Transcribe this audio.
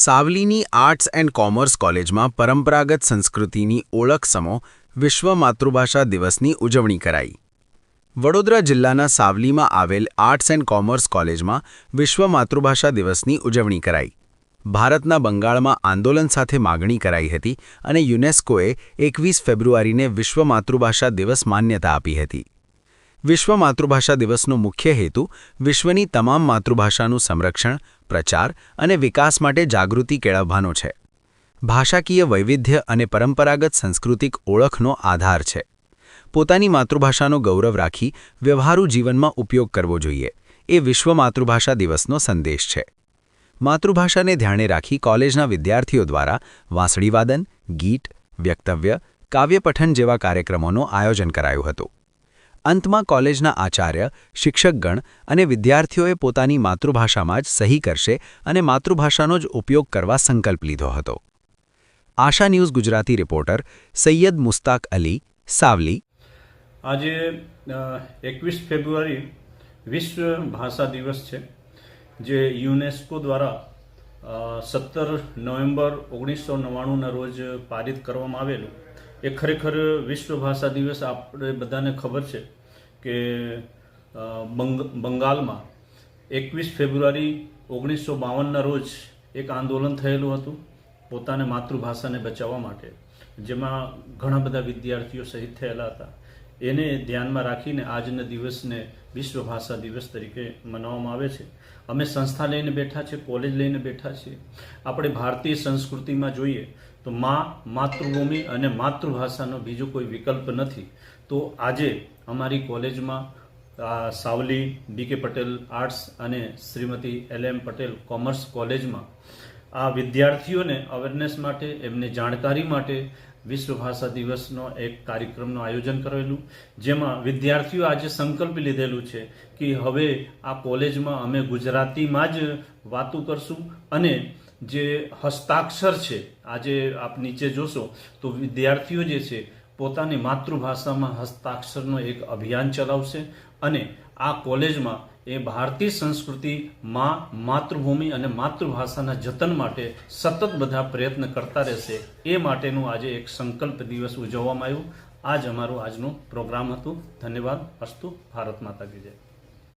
સાવલીની arts and commerce કોલેજમાં પરંપરાગત સંસ્કૃતિની ઓળખ સમો વિશ્વ માતૃભાષા દિવસની ઉજવણી કરાઈ. વડોદરા જિલ્લાના સાવલીમાં આવેલ આર્ટ્સ એન્ડ કોમર્સ કોલેજમાં વિશ્વ માતૃભાષા દિવસની ઉજવણી કરાઈ. ભારતના બંગાળમાં આંદોલન સાથે માગણી કરાઈ હતી અને યુનેસ્કોએ એકવીસ ફેબ્રુઆરીને વિશ્વ માતૃભાષા દિવસ માન્યતા આપી હતી. વિશ્વ માતૃભાષા દિવસનો મુખ્ય હેતુ વિશ્વની તમામ માતૃભાષાનું સંરક્ષણ, પ્રચાર અને વિકાસ માટે જાગૃતિ કેળવવાનો છે. ભાષાકીય વૈવિધ્ય અને પરંપરાગત સાંસ્કૃતિક ઓળખનો આધાર છે. પોતાની માતૃભાષાનો ગૌરવ રાખી વ્યવહારુ જીવનમાં ઉપયોગ કરવો જોઈએ. એ વિશ્વ માતૃભાષા દિવસનો સંદેશ છે. માતૃભાષાને ધ્યાને રાખી કોલેજના વિદ્યાર્થીઓ દ્વારા વાંસળીવાદન, ગીત, વ્યક્તવ્ય, કાવ્યપઠન જેવા કાર્યક્રમોનું આયોજન કરાયું હતું. અંતમાં કોલેજના આચાર્ય, શિક્ષકગણ અને વિદ્યાર્થીઓએ પોતાની માતૃભાષામાં જ સહી કરશે અને માતૃભાષાનો જ ઉપયોગ કરવા સંકલ્પ લીધો હતો. Asha news Gujarati reporter Saiyed Mustaq Ali, Savli. આજે એકવીસ ફેબ્રુઆરી વિશ્વ ભાષા દિવસ છે, જે યુનેસ્કો દ્વારા સત્તર નવેમ્બર ઓગણીસો નવ્વાણુંના રોજ પારિત કરવામાં આવેલું એ ખરેખર વિશ્વ ભાષા દિવસ આપણે બધાને ખબર છે કે બંગાળમાં એકવીસ ફેબ્રુઆરી ઓગણીસો બાવનના રોજ એક આંદોલન થયેલું હતું પોતાને માતૃભાષાને બચાવવા માટે. જેમાં ઘણા બધા વિદ્યાર્થીઓ શહીદ થયેલા હતા. એને ધ્યાનમાં રાખીને આજના દિવસને વિશ્વ ભાષા દિવસ તરીકે મનાવવામાં આવે છે. અમે સંસ્થા લઈને બેઠા છીએ, કોલેજ લઈને બેઠા છીએ. આપણે ભારતીય સંસ્કૃતિમાં જોઈએ તો મા, માતૃભૂમિ અને માતૃભાષાનો બીજો કોઈ વિકલ્પ નથી. તો આજે અમારી કોલેજમાં સાવલી બી કે પટેલ આર્ટ્સ અને Shrimati L M Patel commerce કોલેજમાં આ વિદ્યાર્થીઓને અવેરનેસ માટે, એમને જાણકારી માટે વિશ્વ ભાષા દિવસનો એક કાર્યક્રમનું આયોજન કરેલું. જેમાં વિદ્યાર્થીઓ આજે સંકલ્પ લીધેલું છે કે હવે આ કોલેજમાં અમે ગુજરાતીમાં જ વાતું કરશું અને જે હસ્તાક્ષર છે, આજે આપ નીચે જોશો, તો વિદ્યાર્થીઓ જે છે, પોતાની માતૃભાષામાં હસ્તાક્ષરનો એક અભિયાન ચલાવશે અને આ કોલેજમાં એ ભારતીય સંસ્કૃતિ માં માતૃભૂમિ અને માતૃભાષાના જતન માટે સતત બધા પ્રયત્ન કરતા રહેશે. એ માટેનું આજે એક સંકલ્પ દિવસ ઉજવવામાં આવ્યું. આ જ અમારું આજનું પ્રોગ્રામ હતું. ધન્યવાદ. અસ્તુ ભારત માતા કી જય.